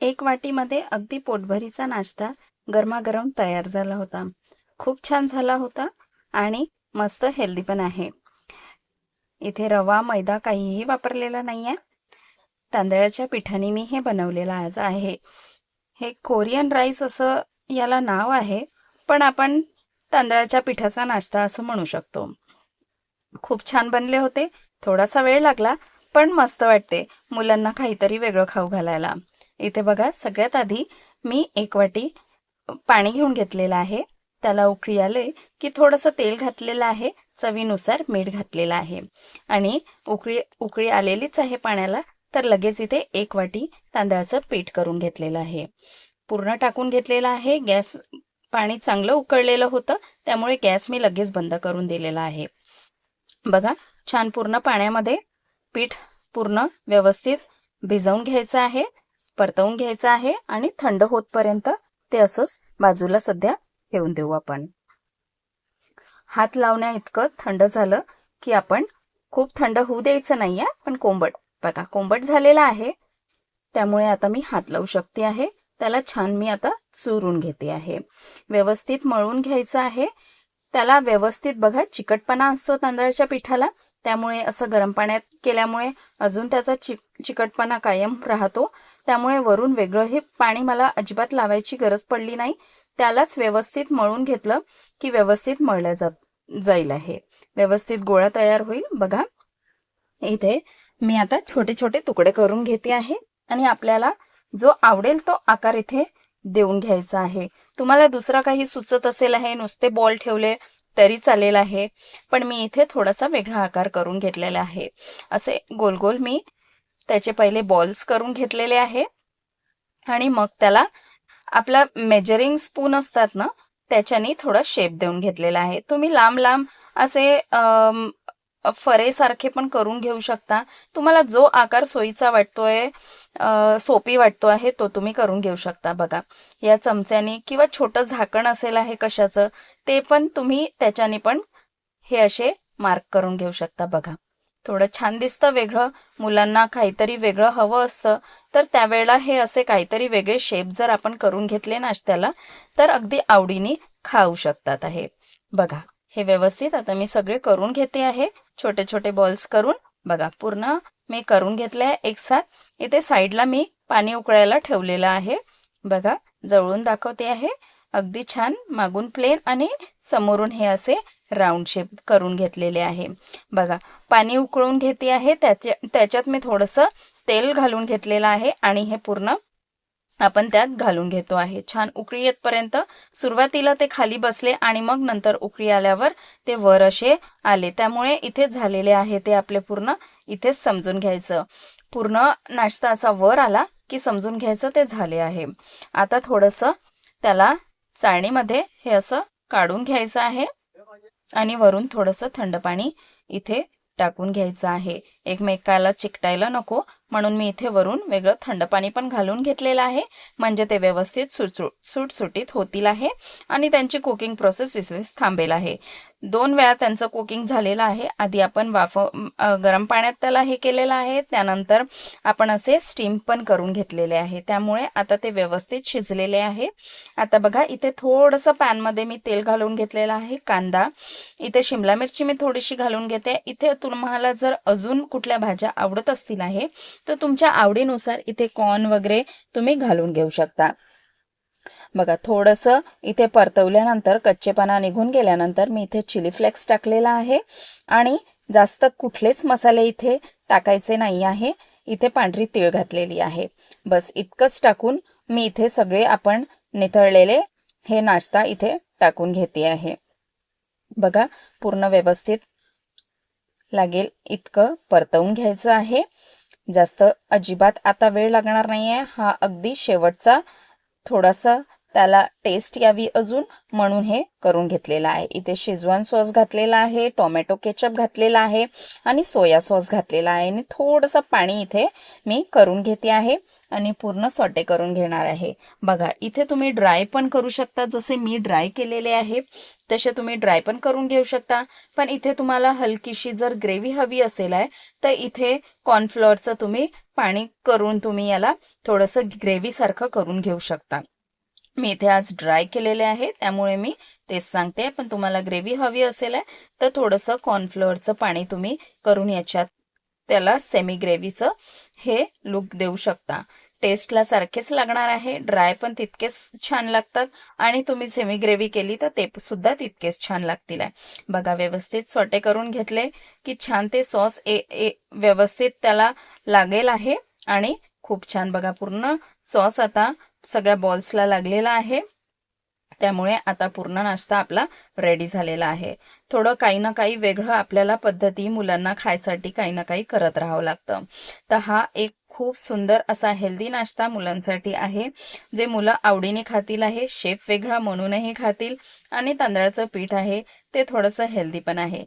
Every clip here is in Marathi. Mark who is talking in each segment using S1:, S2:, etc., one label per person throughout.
S1: एक वाटीमध्ये अगदी पोटभरीचा नाश्ता गरमागरम तयार झाला होता. खूप छान झाला होता आणि मस्त हेल्दी पण आहे. इथे रवा मैदा काहीही वापरलेला नाही आहे तांदळाच्या पिठाने मी हे बनवलेलं आज आहे. हे कोरियन राईस असं याला नाव आहे पण आपण तांदळाच्या पिठाचा नाश्ता असं म्हणू शकतो. खूप छान बनले होते थोडासा वेळ लागला पण मस्त वाटते मुलांना काहीतरी वेगळं खाऊ घालायला. इथे बघा सगळ्यात आधी मी एक वाटी पाणी घेऊन घेतलेलं आहे. त्याला उकळी आले की थोडंसं तेल घातलेलं आहे चवीनुसार मीठ घातलेलं आहे. आणि उकळी उकळी आलेलीच आहे पाण्याला तर लगेच इथे एक वाटी तांदळाचं पीठ करून घेतलेलं आहे. पूर्ण टाकून घेतलेलं आहे. गॅस पाणी चांगलं उकळलेलं होतं त्यामुळे गॅस मी लगेच बंद करून दिलेला आहे. बघा छान पूर्ण पाण्यामध्ये पीठ पूर्ण व्यवस्थित भिजवून घ्यायचं आहे. परतवून घ्यायचं आहे आणि थंड होतपर्यंत ते असंच बाजूला सध्या ठेवून देऊ आपण. हात लावण्या इतकं थंड झालं की आपण खूप थंड होऊ द्यायचं नाही आहे पण कोंबट. बघा कोंबट झालेला आहे. त्यामुळे आता मी हात लावू शकते आहे. त्याला छान मी आता चुरून घेते आहे. व्यवस्थित मळून घ्यायचं आहे. त्याला व्यवस्थित बघा चिकटपणा असतो तांदळाच्या पिठाला त्यामुळे असं गरम पाण्यात केल्यामुळे अजून त्याचा चिक चिकटपणा कायम राहतो. त्यामुळे वरून वेगळं हे पाणी मला अजिबात लावायची गरज पडली नाही. त्यालाच व्यवस्थित मळून घेतलं की व्यवस्थित मळलं जात जाईल आहे. व्यवस्थित गोळा तयार होईल. बघा इथे मी आता छोटे छोटे तुकडे करून घेते आहे आणि आपल्याला जो आवडेल तो आकार इथे देऊन घ्यायचा आहे. तुम्हाला दुसरा काही सुचत असेल आहे नुसते बॉल ठेवले तरी चालेल आहे. पण मी इथे थोडासा वेगळा आकार करून घेतलेला आहे. असे गोल गोल मी त्याचे पहिले बॉल्स करून घेतलेले आहे. आणि मग त्याला आपला मेजरिंग स्पून असतात ना त्याच्याने थोडा शेप देऊन घेतलेला आहे. तुम्ही लांब लांब असे फरेसारखे पण करून घेऊ शकता. तुम्हाला जो आकार सोयीचा वाटतोय सोपी वाटतो आहे तो तुम्ही करून घेऊ शकता बघा. या चमच्याने किंवा छोटं झाकण असेल आहे कशाचं ते पण तुम्ही त्याच्याने पण हे असे मार्क करून घेऊ शकता बघा. थोडं छान दिसतं वेगळं मुलांना काहीतरी वेगळं हवं असतं तर त्यावेळेला हे असे काहीतरी वेगळे शेप जर आपण करून घेतले नाश्त्याला तर अगदी आवडीने खाऊ शकतात आहे. बघा. हे व्यवस्थित आता मी सगळे करून घेते आहे. छोटे छोटे बॉल्स करून. बघा पूर्ण मी करून घेतले आहे एक साथ. इथे साईडला मी पाणी उकळायला ठेवलेलं आहे. बघा जवळून दाखवते आहे. अगदी छान मागून प्लेन आणि समोरून हे असे राऊंड शेप करून घेतलेले आहे. बघा पाणी उकळून घेते आहे. त्याच्या त्याच्यात मी थोडंसं तेल घालून घेतलेलं आहे आणि हे पूर्ण आपण त्यात घालून घेतो आहे. छान उकळी येतपर्यंत सुरुवातीला ते खाली बसले आणि मग नंतर उकळी आल्यावर ते वर असे आले. त्यामुळे इथे झालेले आहे ते आपले पूर्ण इथेच समजून घ्यायचं. पूर्ण नाश्ता असा वर आला की समजून घ्यायचं ते झाले आहे. आता थोडंसं त्याला चाळणीमध्ये हे असं काढून घ्यायचं आहे आणि वरून थोडंसं थंड पाणी इथे टाकून घ्यायचं आहे. एकमेकाला चिकटायला नको म्हणून मी इथे वरून वेगळं थंड पाणी पण घालून घेतलेलं आहे. म्हणजे ते व्यवस्थित सुटसुट सुटसुटीत होतील आहे आणि त्यांची कुकिंग प्रोसेस इथेच थांबेल आहे. दोन वेळा त्यांचं कुकिंग झालेलं आहे. आधी आपण वाफ गरम पाण्यात त्याला हे केलेलं आहे. त्यानंतर आपण असे स्टीम पण करून घेतलेले आहे. त्यामुळे आता ते व्यवस्थित शिजलेले आहे. आता बघा इथे थोडंसं पॅनमध्ये मी तेल घालून घेतलेलं आहे. कांदा. इथे शिमला मिरची मी थोडीशी घालून घेते. इथे तुम्हाला जर अजून कुठल्या भाज्या आवडत असतील आहे तर तुमच्या आवडीनुसार इथे कॉर्न वगैरे तुम्ही घालून घेऊ शकता. बघा थोडंसं इथे परतवल्यानंतर कच्चेपणा निघून गेल्यानंतर मी इथे चिली फ्लेक्स टाकलेला आहे. आणि जास्त कुठलेच मसाले इथे टाकायचे नाही आहे. इथे पांढरी तीळ घातलेली आहे. बस इतकंच टाकून मी इथे सगळे आपण निथळलेले हे नाश्ता इथे टाकून घेते आहे. बघा पूर्ण व्यवस्थित लागेल इतकं परतवून घ्यायचं आहे. जास्त अजिबात आता वेळ लागणार नाही आहे हा अगदी शेवटचा थोडासा त्याला टेस्ट यावी अजून म्हणून हे करून घेतलेलं आहे. इथे शेजवान सॉस घातलेला आहे टोमॅटो केचप घातलेला आहे आणि सोया सॉस घातलेला आहे. आणि थोडंसं पाणी इथे मी करून घेते आहे आणि पूर्ण सॉटे करून घेणार आहे. बघा इथे तुम्ही ड्राय पण करू शकता. जसे मी ड्राय केलेले आहे तसे तुम्ही ड्राय पण करून घेऊ शकता. पण इथे तुम्हाला हलकीशी जर ग्रेव्ही हवी असेल आहे तर इथे कॉर्नफ्लॉरचं तुम्ही पाणी करून तुम्ही याला थोडंसं ग्रेव्हीसारखं करून घेऊ शकता. मी इथे आज ड्राय केलेले आहे त्यामुळे मी तेच सांगते. पण तुम्हाला ग्रेव्ही हवी असेल आहे तर थोडंसं कॉर्नफ्लोअरचं पाणी तुम्ही करून याच्यात त्याला सेमी ग्रेव्हीचं हे लुक देऊ शकता. टेस्टला सारखेच लागणार आहे ड्राय पण तितकेच छान लागतात आणि तुम्ही सेमी ग्रेव्ही केली तर ते सुद्धा तितकेच छान लागतील आहे. बघा व्यवस्थित सोटे करून घेतले की छान ते सॉस ए ए व्यवस्थित त्याला लागेल आहे आणि खूप छान. बघा पूर्ण सॉस आता सगळ्या बॉल्सला लागलेला आहे. त्यामुळे आता पूर्ण नाश्ता आपला रेडी झालेला आहे. थोडं काही ना काही वेगळं आपल्याला पद्धती मुलांना खायसाठी काही ना काही करत राहावं लागतं. तर हा एक खूप सुंदर असा हेल्दी नाश्ता मुलांसाठी आहे. जे मुलं आवडीने खातील आहे शेप वेगळा म्हणूनही खातील आणि तांदळाचं पीठ आहे ते थोडंसं हेल्दी पण आहे.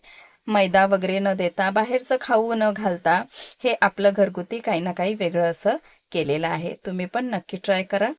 S1: मैदा वगैरे न देता बाहेरचं खाऊ न घालता हे आपलं घरगुती काही ना काही वेगळं असं केलेलं आहे. तुम्ही पण नक्की ट्राय करा.